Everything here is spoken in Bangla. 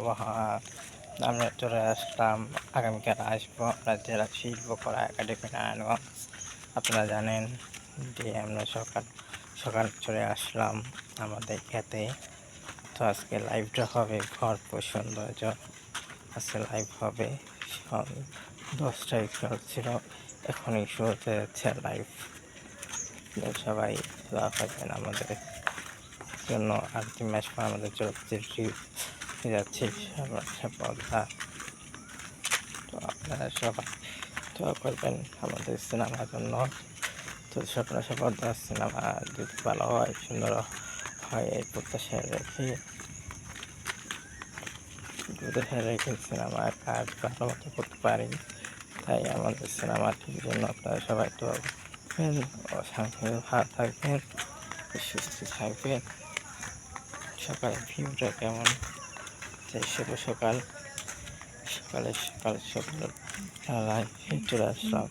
আবহাওয়া, আমরা চলে আসলাম। আগামীকাল আসব আপনার জেলা শিল্পকলা একাডেমি নারায়ণগঞ্জ আপনারা জানেন যে আমরা সকাল সকাল চলে আসলাম আমাদের খেতে। তো আজকে লাইভটা হবে ভরপুর সৌন্দর্য। আজকে লাইভ হবে দশটায় ছিল এখনই শুরু হতে যাচ্ছে লাইভ সবাই দোয়া করবেন আমাদের জন্য। আর তিন মাস পর আমাদের চলচ্চিত্র যাচ্ছি পর্দা তো আপনারা সবাই দোয়া করবেন আমাদের সিনেমার জন্য। তো স্বপ্ন পর্দা সিনেমা যদি ভালো হয়, সুন্দর হয়, এই প্রত্যাশা রেখে প্রত্যাশা রেখে সিনেমার কাজ ভালো মতো করতে পারি, তাই আমাদের সিনেমাটির জন্য আপনারা সবাই তো ও ভালো থাকবেন, সুস্থ থাকবেন। সকালে ভিউটা কেমন? শুভ সকাল। সকালে সকাল সকাল চলে আসলাম।